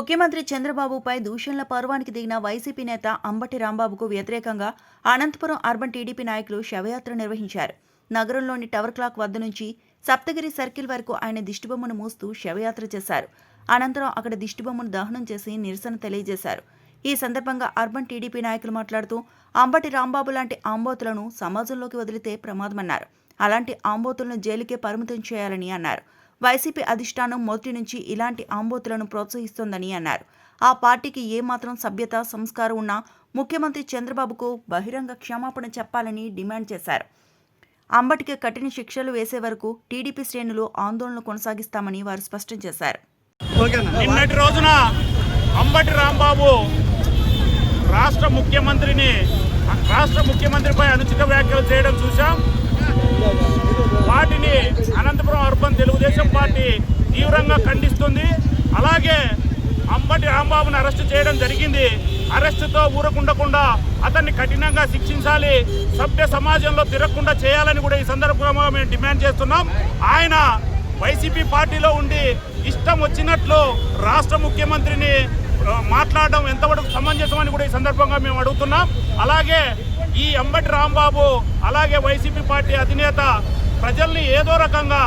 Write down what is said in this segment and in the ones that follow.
ముఖ్యమంత్రి చంద్రబాబుపై దూషణల పర్వానికి దిగిన వైసీపీ నేత అంబటి రాంబాబుకు వ్యతిరేకంగా అనంతపురం అర్బన్ టీడీపీ నాయకులు శవయాత్ర నిర్వహించారు. నగరంలోని టవర్ క్లాక్ వద్ద నుంచి సప్తగిరి సర్కిల్ వరకు ఆయన దిష్టిబొమ్మను మూస్తూ శవయాత్ర చేశారు. అనంతరం అక్కడ దిష్టిబొమ్మను దహనం చేసి నిరసన తెలియజేశారు. ఈ సందర్భంగా అర్బన్ టీడీపీ నాయకులు మాట్లాడుతూ అంబటి రాంబాబు లాంటి ఆంబోతులను సమాజంలోకి వదిలితే ప్రమాదమన్నారు. అలాంటి ఆంబోతులను జైలుకే పరిమితం చేయాలని అన్నారు. వైసీపీ అధిష్టానం మొదటి నుంచి ఇలాంటి ఆంబోతులను ప్రోత్సహిస్తోందని అన్నారు. ఆ పార్టీకి ఏమాత్రం సభ్యత సంస్కారం ఉన్నా ముఖ్యమంత్రి చంద్రబాబుకు బహిరంగ క్షమాపణ చెప్పాలని డిమాండ్ చేశారు. అంబటికి కఠిన శిక్షలు వేసే వరకు టీడీపీ శ్రేణులు ఆందోళన కొనసాగిస్తామని వారు స్పష్టం చేశారు. నిన్నటి రోజున అంబటి రాంబాబు రాష్ట్ర ముఖ్యమంత్రిని రాష్ట్ర ముఖ్యమంత్రిపై అనుచిత వ్యాఖ్యలు చేయడం చూశాం. వాటిని అనంతపురం అర్బన్ తెలుగుదేశం పార్టీ తీవ్రంగా ఖండిస్తుంది. అలాగే అంబటి రాంబాబుని అరెస్టు చేయడం జరిగింది. అరెస్టుతో ఊరకుండకుండా అతన్ని కఠినంగా శిక్షించాలి సభ్య సమాజంలో తిరగకుండా చేయాలని కూడా ఈ సందర్భంగా మేము డిమాండ్ చేస్తున్నాం. ఆయన వైసీపీ పార్టీలో ఉండి ఇష్టం వచ్చినట్లు రాష్ట్ర ముఖ్యమంత్రిని మాట్లాడడం ఎంతవరకు సమంజసమని కూడా ఈ సందర్భంగా మేము అడుగుతున్నాం. అలాగే ఈ అంబటి రాంబాబు అలాగే వైసీపీ పార్టీ అధినేత ప్రజల్ని ఏదో రకంగా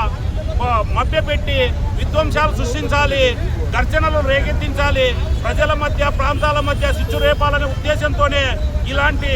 మభ్యపెట్టి విధ్వంసాలు సృష్టించాలి ఘర్షణలు రేకెత్తించాలి ప్రజల మధ్య ప్రాంతాల మధ్య సిచ్చు రేపాలనే ఉద్దేశంతోనే ఇలాంటి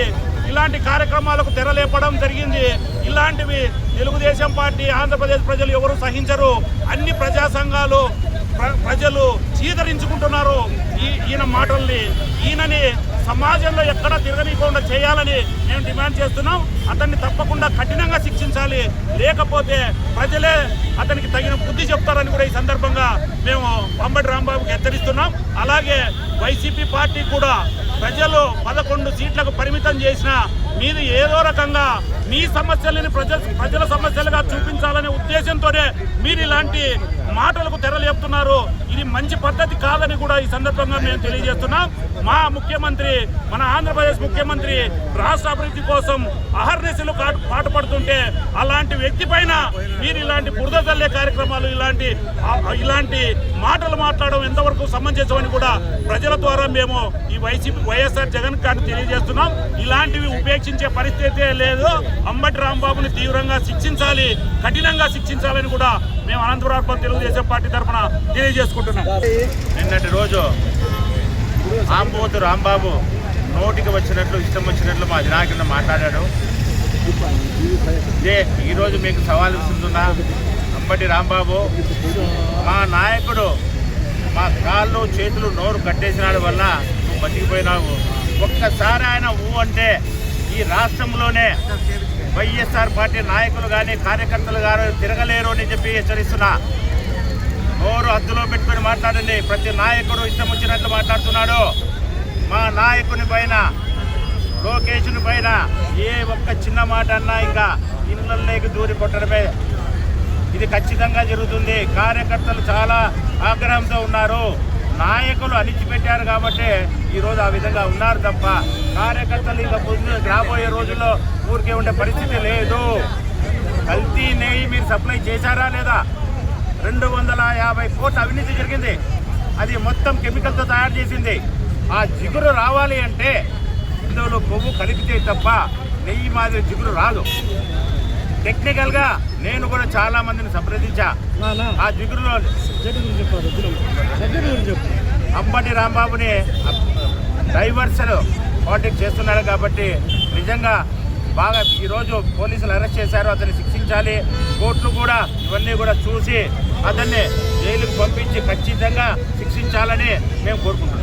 ఇలాంటి కార్యక్రమాలకు తెరలేపడం జరిగింది. ఇలాంటివి తెలుగుదేశం పార్టీ ఆంధ్రప్రదేశ్ ప్రజలు ఎవరు సహించరు. అన్ని ప్రజా సంఘాలు ప్ర- ప్రజలు చీదరించుకుంటున్నారు ఈ ఈయన మాటల్ని ఈయనని సమాజంలో ఎక్కడ తిరగనీయకుండా చేయాలని మేము డిమాండ్ చేస్తున్నాం. అతన్ని తప్పకుండా కఠినంగా శిక్షించాలి. లేకపోతే ప్రజలే అతనికి తగిన బుద్ధి చెప్తారని కూడా ఈ సందర్భంగా మేము అంబటి రాంబాబుకి హెచ్చరిస్తున్నాం. అలాగే వైసీపీ పార్టీ కూడా ప్రజలు పదకొండు సీట్లకు పరిమితం చేసిన మీరు ఏదో రకంగా మీ సమస్యలని ప్రజల ప్రజల సమస్యలుగా చూపించాలనే ఉద్దేశంతోనే మీరు ఇలాంటి మాటలకు తెరలేపుతున్నారు ఇది మంచి పద్ధతి కాదని కూడా ఈ సందర్భంగా మేము తెలియజేస్తున్నాం. మా ముఖ్యమంత్రి మన ఆంధ్రప్రదేశ్ ముఖ్యమంత్రి రాష్ట్ర అభివృద్ధి కోసం అహర్నిశలు కాటు పాటుపడుతుంటే అలాంటి వ్యక్తి పైన మీరు ఇలాంటి బురద తల్లే కార్యక్రమాలు ఇలాంటి ఇలాంటి మాటలు మాట్లాడడం ఎంతవరకు సమంజసమని కూడా ప్రజల ద్వారా మేము ఈ వైసీపీ వైఎస్ఆర్ జగన్ గారిని తెలియజేస్తున్నాం. ఇలాంటివి ఉపేక్షించే పరిస్థితే లేదు. అంబటి రాంబాబుని తీవ్రంగా శిక్షించాలి కఠినంగా శిక్షించాలని కూడా మేము అనంతపురం తెలుగుదేశం పార్టీ తరఫున తెలియజేసుకుంటున్నాం. నిన్నటి రోజు ఆంబోతు రాంబాబు నోటికి వచ్చినట్లు ఇష్టం వచ్చినట్లు మా దినాకింద మాట్లాడాడు. ఇదే ఈరోజు మీకు సవాల్ ఇస్తున్నా అప్పటి రాంబాబు మా నాయకుడు మా కాళ్ళు చేతులు నోరు కట్టేసినాడు వల్ల నువ్వు బతికిపోయినావు. ఒక్కసారి ఆయన ఊ అంటే ఈ రాష్ట్రంలోనే వైఎస్ఆర్ పార్టీ నాయకులు కానీ కార్యకర్తలు కానీ తిరగలేరు అని చెప్పి హెచ్చరిస్తున్నా నోరు హద్దులో పెట్టుకొని మాట్లాడండి. ప్రతి నాయకుడు ఇష్టం వచ్చినట్లు మాట్లాడుతున్నాడు. మా నాయకుని పైన లోకేషుని పైన ఏ ఒక్క చిన్న మాట అన్నా ఇంకా ఇళ్ళల్లోకి దూరి కొట్టడమే. ఇది ఖచ్చితంగా జరుగుతుంది. కార్యకర్తలు చాలా ఆగ్రహంతో ఉన్నారు. నాయకులు అణిచిపెట్టారు కాబట్టి ఈరోజు ఆ విధంగా ఉన్నారు తప్ప కార్యకర్తలు ఇంకా ముందు రాబోయే రోజుల్లో ఊరికే ఉండే పరిస్థితి లేదు. కల్తీ నెయ్యి మీరు సప్లై చేశారా లేదా? రెండు వందల యాభై కోట్ల అవినీతి జరిగింది. అది మొత్తం కెమికల్తో తయారు చేసింది. ఆ జిగురు రావాలి అంటే ఇందులో కొవ్వు కలిపితే తప్ప నెయ్యి మాదిరి జిగురు రాదు. టెక్నికల్గా నేను కూడా చాలా మందిని సంప్రదించా. ఆ జిగురులో అంబటి రాంబాబుని డైవర్సల్ పాలిటిక్స్ చేస్తున్నాడు కాబట్టి నిజంగా బాగా ఈరోజు పోలీసులు అరెస్ట్ చేశారు అతన్ని శిక్షించాలి. కోర్టులు కూడా ఇవన్నీ కూడా చూసి అతన్ని జైలుకు పంపించి ఖచ్చితంగా శిక్షించాలని మేము కోరుకుంటున్నాం.